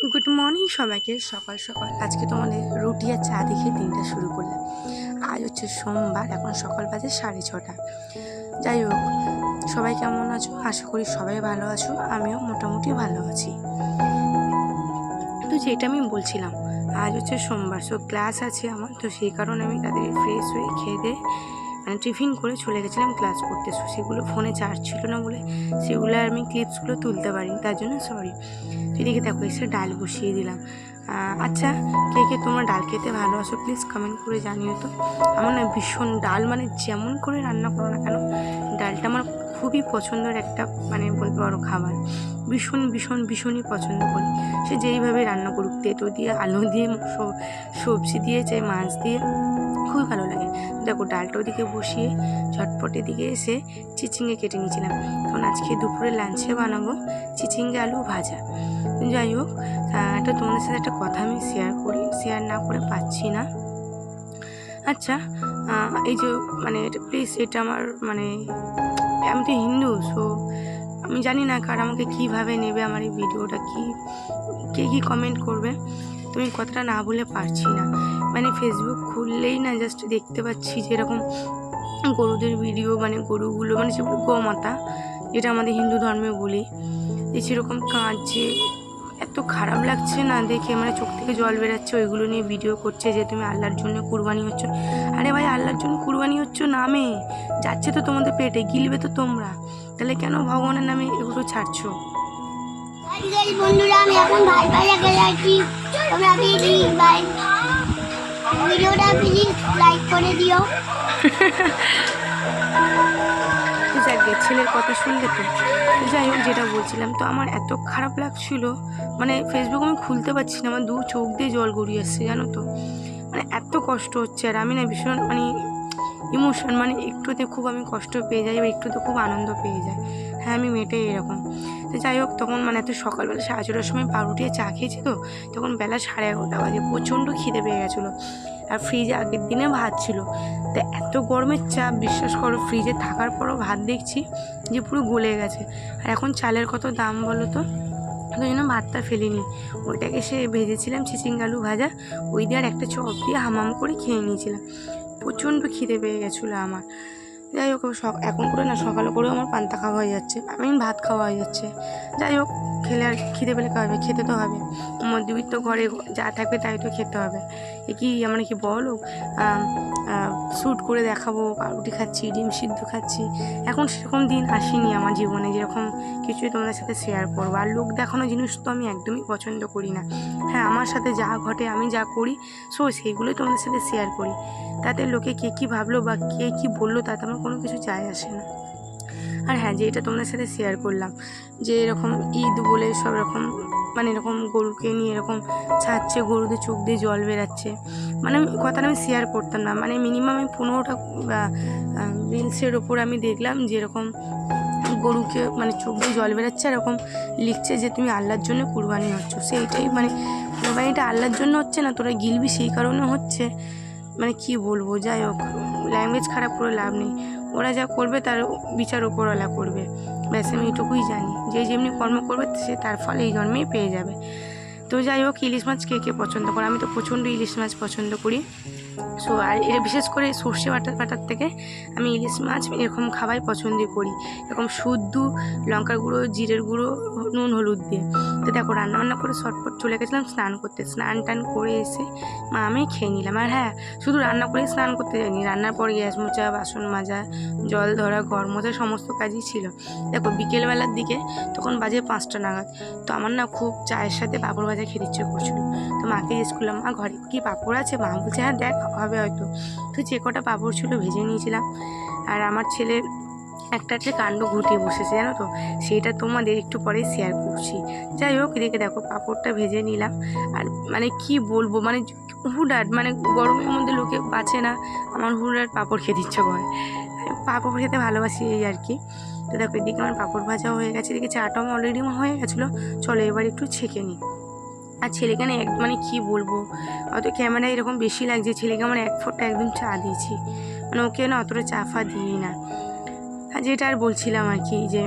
Good morning সবাইকে। সকাল সকাল। আজকে তোমাদের রুটি আর চা দেখে দিনটা শুরু করলাম। আজ হচ্ছে সোমবার, এখন সকাল বাজে সাড়ে ছটা। যাই হোক, সবাই কেমন আছো? আশা করি সবাই ভালো আছো। আমিও মোটামুটি ভালো আছি। তো যেটা আমি বলছিলাম, আজ হচ্ছে সোমবার সো ক্লাস আছে আমার। তো সেই কারণে আমি তাদের ফ্রেশ হয়ে খেয়ে দিয়ে মানে টিফিন করে চলে গেছিলাম ক্লাস করতে। সেগুলো ফোনে চার্জ ছিল না বলে সেগুলো আমি ক্লিপসগুলো তুলতে পারিনি, তার জন্য সরি এদিকে দেখো এসে ডাল বসিয়ে দিলাম। আচ্ছা কে কে তোমরা ডাল খেতে ভালোবাসো প্লিজ কমেন্ট করে জানিও তো। আমার না ভীষণ ডাল মানে যেমন করে রান্না করো না কেন, ডালটা আমার খুবই পছন্দের একটা মানে বলতে পারো খাবার। ভীষণ ভীষণ, ভীষণই পছন্দ করি। সে যেইভাবে রান্না করুক, তেতো দিয়ে, আলু দিয়ে সবজি দিয়ে, চাই মাছ দিয়ে। খুবই ভালো লাগে। দেখো ডালটা ওদিকে বসিয়ে ঝটপটের দিকে এসে চিচিঙ্গে কেটে নিয়েছিলাম। তখন আজকে দুপুরে লাঞ্চে বানাবো চিচিঙ্গে আলু ভাজা। যাই হোক এটা তোমাদের সাথে একটা কথা আমি শেয়ার করি শেয়ার না করে পাচ্ছি না। আচ্ছা এই যে মানে প্লিজ এটা আমার মানে আমি তো হিন্দু সো আমি জানি না কার আমাকে কীভাবে নেবে আমার এই ভিডিওটা কি, কে কী কমেন্ট করবে। তুমি কথাটা না বলে পারছি না। মানে ফেসবুক খুললেই না জাস্ট দেখতে পাচ্ছি যে এরকম গরুদের ভিডিও মানে গরুগুলো মানে সেগুলো গোমাতা যেটা আমাদের হিন্দু ধর্মে বলি, যে সেরকম কাঁদছে। এত খারাপ লাগছে না দেখে মানে চোখ থেকে জল বেরাচ্ছে, ওইগুলো নিয়ে ভিডিও করছে যে তুমি আল্লাহর জন্য কুরবানি হচ্ছ। আরে ভাই, আল্লাহর জন্য কুরবানি হচ্ছ নামে যাচ্ছে তো তোমাদের পেটে, গিলবে তো তোমরা। তাহলে কেন ভগবানের নামে এগুলো ছাড়ছো? বন্ধুরা, আমি এখন ভাই ভাইয়াকে যাচ্ছি তোমরা প্লিজ ভাই ভিডিওটা প্লিজ লাইক করে দিও। ছেলের কথা শুনলে তো। যাই হোক, যেটা বলছিলাম, তো আমার এত খারাপ লাগছিল। মানে ফেসবুক আমি খুলতে পারছি না, আমার দু চোখ দিয়ে জল গড়িয়ে আসছে, জানো তো। মানে এত কষ্ট হচ্ছে, আর আমি না ভীষণ মানে ইমোশন মানে একটুতে খুব আমি কষ্ট পেয়ে যাই বা একটুতে খুব আনন্দ পেয়ে যাই। হ্যাঁ আমি মেয়েটাই এরকম। তো যাই হোক, তখন মানে এত সকালবেলা সাড়ে ছটার সময় পাউরুটি চা খেয়েছি তো, তখন বেলা সাড়ে এগারোটা বাজে, প্রচণ্ড খিদে পেয়ে গেছিল। আর ফ্রিজে আগের দিনে ভাত ছিল। তো এত গরমের চাপ, বিশ্বাস করো ফ্রিজে থাকার পরও ভাত দেখছি যে পুরো গলে গেছে। আর এখন চালের কত দাম বলো তো? ওই জন্য ভাতটা ফেলিনি। ওইটাকে সে ভেজেছিলাম চিচিং আলু ভাজা, ওই দিয়ে আর একটা চপ দিয়ে হামাম করে খেয়ে নিয়েছিলাম। প্রচণ্ড খিদে পেয়ে গেছিল আমার। যাই হোক এখন করে না, সকালে করেও আমার পান্তা খাওয়া হয়ে যাচ্ছে। আমি ভাত খাওয়া হয়ে যাচ্ছে। যাই হোক খেলে আর খেতে পেলে খাওয়াবে, খেতে তো হবে। মধ্যবিত্ত ঘরে যা থাকবে তাই তো খেতে হবে। এ কি আমরা কি বলো? শ্যুট করে দেখাবো পাউরুটি খাচ্ছি, ডিম সিদ্ধ খাচ্ছি। এখন সেরকম দিন আসেনি আমার জীবনে, যেরকম কিছুই তোমাদের সাথে শেয়ার করব। আর লোক দেখানো জিনিস তো আমি একদমই পছন্দ করি না। হ্যাঁ আমার সাথে যা ঘটে, আমি যা করি সো সেইগুলোই তোমাদের সাথে শেয়ার করি। তাতে লোকে কে কী ভাবলো বা কে কী বলল, তাতে আমার কোনো কিছু যায় আসে না। আর হ্যাঁ যে এটা তোমাদের সাথে শেয়ার করলাম, যে এরকম ঈদ বলে সব রকম মানে এরকম গরুকে নিয়ে এরকম ছাড়ছে গরুদের চোখ দিয়ে জল বেরাচ্ছে। মানে কথাটা আমি শেয়ার করতাম না মানে মিনিমাম আমি পনেরোটা রিলসের ওপর আমি দেখলাম যে এরকম গরুকে মানে চোখ দিয়ে জল বেরাচ্ছে এরকম লিখছে যে তুমি আল্লাহর জন্য কুরবানি হচ্ছ। সেইটাই মানে কুরবানিটা আল্লাহর জন্য হচ্ছে না, তোরা গিলবি সেই কারণে হচ্ছে। মানে কি বলব, যাই হোক ল্যাঙ্গুয়েজ খারাপ করে লাভ নেই। ওরা যা করবে তার বিচার ওপরওয়ালা করবে। ব্যাস, আমি এটুকুই জানি। যে যেমনি কর্ম করবে, সে তার ফলে এই জন্মেই পেয়ে যাবে। তো যাই হোক, ইলিশ মাছ কে কে পছন্দ করে? আমি তো প্রচণ্ড ইলিশ মাছ পছন্দ করি। সো আর এটা বিশেষ করে সর্ষে বাটার বাটার থেকে আমি ইলিশ মাছ এরকম খাবাই পছন্দ করি। এরকম শুদ্ধ লঙ্কার গুঁড়ো, জিরের গুঁড়ো, নুন, হলুদ দিয়ে। তো দেখো, রান্নাবান্না করে শর্টপট চলে গেছিলাম স্নান করতে। স্নান টান করে এসে মা আমি খেয়ে নিলাম। আর হ্যাঁ শুধু রান্না করেই স্নান করতে যাইনি, রান্নার পর গ্যাস মোচা বাসন মাজা, জল ধরা, ঘর মোছা, সমস্ত কাজই ছিল। দেখো, বিকেলবেলার দিকে তখন বাজে পাঁচটা নাগাদ। তো আমার না খুব চায়ের সাথে পাঁপড় ভাজা খেতে ইচ্ছে করছিল। তো মাকে জিজ্ঞেস করলাম, মা, ঘরে কি পাঁপড় আছে? মা বলছে হ্যাঁ দেখ হবে হয়তো। তো যে কটা পাঁপড় ছিল ভেজে নিয়েছিলাম। আর আমার ছেলে একটা একটা কাণ্ড ঘটিয়ে বসেছে, জানো তো? সেইটা তোমাদের একটু পরে শেয়ার করছি। যাই হোক, এদিকে দেখো, পাঁপড়টা ভেজে নিলাম। আর মানে কি বলব মানে হুডাট মানে গরমের মধ্যে লোকে বাঁচে না। আমার হুডাট পাঁপড় খেতে ইচ্ছে করে। পাঁপড় খেতে ভালোবাসি এই আর কি। তো দেখো, এদিকে আমার পাঁপড় ভাজা হয়ে গেছে। এদিকে চাটা আমার অলরেডি হয়ে গেছিল। চলো এবার একটু ছেঁকে নিই। আর ছেলেকে না এক মানে কী বলব? অত ক্যামেরায় এরকম বেশি লাগছে, ছেলেকে আমার এক ফোটটা একদম চা দিয়েছি। মানে ওকে না অতটা চা ফা দিই না। আর যেটা আর বলছিলাম আর কি যে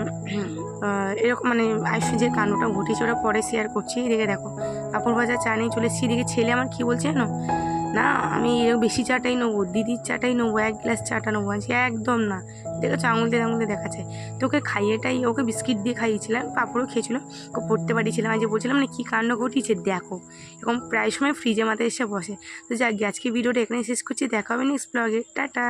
এরকম মানে আয়ুষ যে কাণ্ডটা ঘটেছে, ওটা পরে শেয়ার করছি। এদিকে দেখো কাপড় বাজার চা নিয়ে চলে এসেছি। এদিকে ছেলে আমার কি বলছে জানো? না, আমি এরকম বেশি চাটাই নেব, দিদির চাটাই নেব, এক গ্লাস চাটা নেব আজকে একদম না। দেখেছ আঙুল দিয়ে আঙুল দিয়ে দেখাচ্ছে। তো ওকে খাইয়েটাই, ওকে বিস্কিট দিয়ে খাইয়েছিলাম, পাপড়ও খেয়েছিল, ওকে পড়তে পারিয়েছিলাম আজ বলছিলাম মানে কী কাণ্ড ঘটিয়েছে, দেখো। এরকম প্রায় সময় ফ্রিজে মাথায় এসে বসে। তো যাক আজকে ভিডিওটা এখানে শেষ করছি, দেখা হবে নেক্সট ব্লগে টাটা!